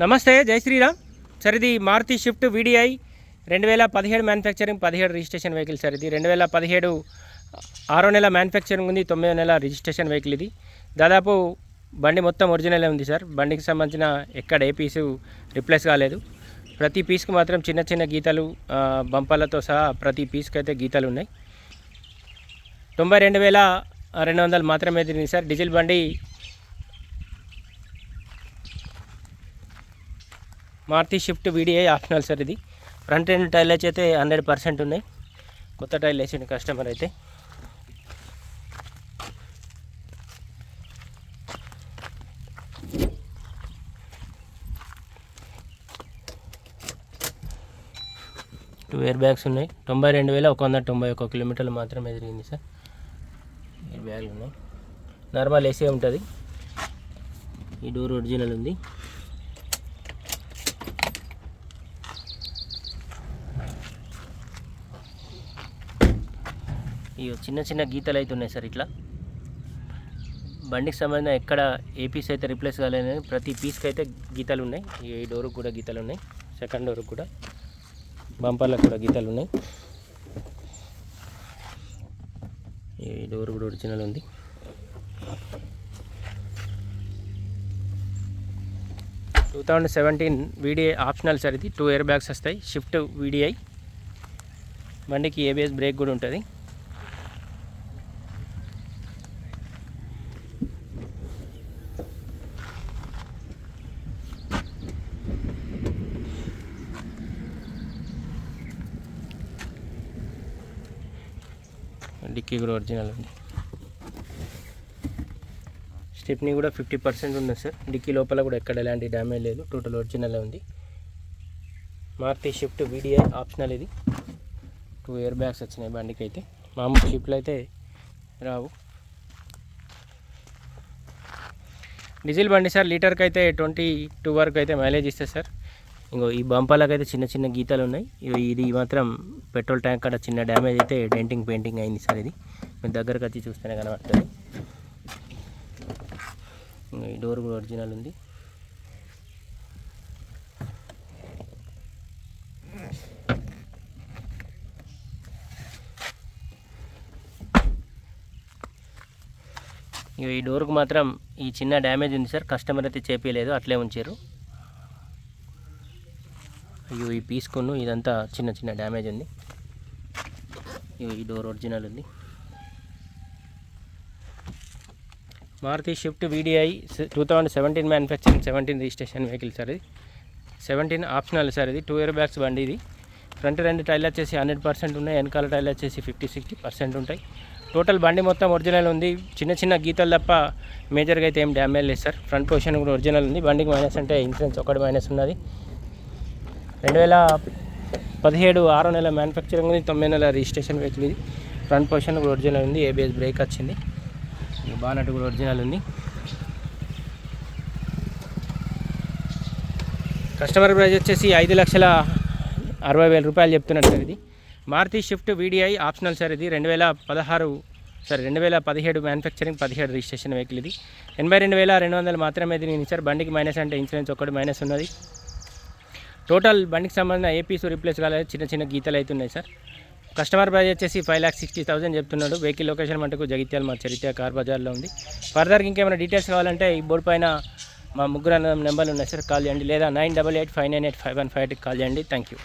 నమస్తే జై శ్రీరామ్. సార్ ఇది మారుతి షిఫ్ట్ వీడిఐ రెండు వేల పదిహేడు మ్యానుఫ్యాక్చరింగ్ పదిహేడు రిజిస్ట్రేషన్ వెహికల్ సార్ ఇది రెండు వేల పదిహేడు ఆరో నెల మ్యానుఫ్యాక్చరింగ్ ఉంది తొమ్మిదో నెల రిజిస్ట్రేషన్ వెహికల్ ఇది. దాదాపు బండి మొత్తం ఒరిజినలే ఉంది సార్. బండికి సంబంధించిన ఎక్కడ ఏ పీసు రిప్లేస్ కాలేదు. ప్రతి పీస్కి మాత్రం చిన్న చిన్న గీతలు బంపర్లతో బంపాలతో సహా ప్రతి పీస్కి అయితే గీతలు ఉన్నాయి. తొంభై రెండు వేల రెండు వందలు మాత్రమే తిరిగింది సార్. డీజిల్ బండి Maruti Swift VDI optional sir ఇది. ఫ్రంట్ ఎండ్ టైర్స్ అయితే హండ్రెడ్ పర్సెంట్ ఉన్నాయి. కొత్త టైల్ వేసిండు కస్టమర్ అయితే. టూ ఇయర్ బ్యాగ్స్ ఉన్నాయి. తొంభై రెండు వేల ఒక వంద తొంభై ఒక కిలోమీటర్లు మాత్రమే తిరిగింది సార్. ఇయర్ బ్యాగ్లు ఉన్నాయి. నార్మల్ ఏసీ ఉంటుంది. ఈ డోర్ ఒరిజినల్ ఉంది. ఇవి చిన్న చిన్న గీతలు అయితే ఉన్నాయి సార్ ఇట్లా. బండికి సంబంధించిన ఎక్కడ ఏ పీస్ అయితే రిప్లేస్ కాలేదు ప్రతి పీస్కి అయితే గీతలు ఉన్నాయి. ఈ డోర్కి కూడా గీతలు ఉన్నాయి. సెకండ్ డోర్కి కూడా. బంపర్లకు కూడా గీతలు ఉన్నాయి. ఈ డోర్ కూడా ఒరిజినల్ ఉంది. Two thousand seventeen VDI optional sir ఇది. టూ ఇయర్ బ్యాగ్స్ వస్తాయి షిఫ్ట్ వీడిఐ బండికి ఏబిఎస్ బ్రేక్ కూడా ఉంటుంది. డిక్కీ కూడా ఒరిజినల్ ఉంది. స్టెప్నీ కూడా ఫిఫ్టీ పర్సెంట్ ఉంది సార్. డిక్కీ లోపల కూడా ఎక్కడ ఎలాంటి డ్యామేజ్ లేదు. టోటల్ ఒరిజినల్ ఉంది. మారుతి షిఫ్ట్ వీడిఐ ఆప్షనల్ ఇది. టూ ఇయర్ బ్యాగ్స్ వచ్చినాయి బండికి అయితే మామూలు షిఫ్ట్లు అయితే రావు. డీజిల్ బండి సార్ లీటర్కి అయితే ట్వంటీ టూ వరకు అయితే మైలేజ్ ఇస్తుంది సార్. ఇంకో ఈ బంపాలకు అయితే చిన్న చిన్న గీతాలు ఉన్నాయి. ఇది మాత్రం పెట్రోల్ ట్యాంక్ కాడ చిన్న డ్యామేజ్ అయితే డెంటింగ్ పెయింటింగ్ అయింది సార్ ఇది. మీరు దగ్గరకు వచ్చి చూస్తేనే కనబడుతుంది. ఈ డోర్ కూడా ఒరిజినల్ ఉంది. ఇగో ఈ డోర్కి మాత్రం ఈ చిన్న డ్యామేజ్ ఉంది సార్. కస్టమర్ అయితే చేపించలేదు అట్లే ఉంచారు. అయ్యో ఈ పీస్కును ఇదంతా చిన్న చిన్న డ్యామేజ్ ఉంది. ఇగో ఈ డోర్ ఒరిజినల్ ఉంది. Maruti Swift VDI two thousand seventeen manufacturing seventeen registration vehicle sir ఇది. సెవెంటీన్ ఆప్షనల్ సార్ ఇది. టూ ఇయర్ బ్యాగ్స్ బండి ఇది. ఫ్రంట్ రెండు టైర్లు వచ్చేసి హండ్రెడ్ పర్సెంట్ ఉన్నాయి. వెనకాల టైర్లు వచ్చేసి ఫిఫ్టీ సిక్స్టీ పర్సెంట్ ఉంటాయి. టోటల్ బండి మొత్తం ఒరిజినల్ ఉంది. చిన్న చిన్న గీతలు తప్ప మేజర్గా అయితే ఏం డ్యామేజ్ లేదు సార్ ఫ్రంట్ పొజిషన్ కూడా ఒరిజినల్ ఉంది. బండికి మైనస్ అంటే ఇన్సూరెన్స్ ఒకటి మైనస్ ఉన్నది. రెండు వేల పదిహేడు ఆరో నెల మ్యానుఫ్యాక్చరింగ్ ఉంది తొమ్మిది నెల రిజిస్ట్రేషన్ వెహికల్ ఇది. ఫ్రంట్ పొజిషన్ కూడా ఒరిజినల్ ఉంది ఏబిఎస్ బ్రేక్ వచ్చింది. బానట్ కూడా ఒరిజినల్ ఉంది. కస్టమర్ ప్రైస్ వచ్చేసి ఐదు లక్షల అరవై వేల రూపాయలు చెప్తున్నట్టు సార్ ఇది. Maruti Swift VDI optional sir ఇది. రెండు వేల పదహారు సార్ రెండు వేల పదిహేడు మ్యానుఫ్యాక్చరింగ్ పదిహేడు రిజిస్ట్రేషన్ వెహికల్ ఇది. ఎనభై రెండు వేల రెండు వందలు మాత్రమే దీని సార్. బండికి మైనస్ అంటే ఇన్సూరెన్స్ ఒకటి మైనస్ ఉన్నది. టోటల్ బండికి సంబంధించిన ఏ పీసు రిప్లేస్ కాలేదు చిన్న చిన్న గీతలు అవుతున్నాయి సార్. కస్టమర్ ప్రైస్ వచ్చేసి ఫైవ్ ల్యాక్ సిక్స్టీ థౌసండ్ చెప్తున్నాడు. వెహికల్ లొకేషన్ మటుకు జగిత్యాల మా చరిత్ర కార్ బజార్లో ఉంది. ఫర్దర్ ఇంకేమైనా డీటెయిల్స్ కావాలంటే ఈ బోర్డు పైన మా ముగ్గురు నెంబర్లు ఉన్నాయి సార్. కాల్ చేయండి. లేదా nine double eight five nine eight five one five ఎయిట్కి కాల్ చేయండి. Thank you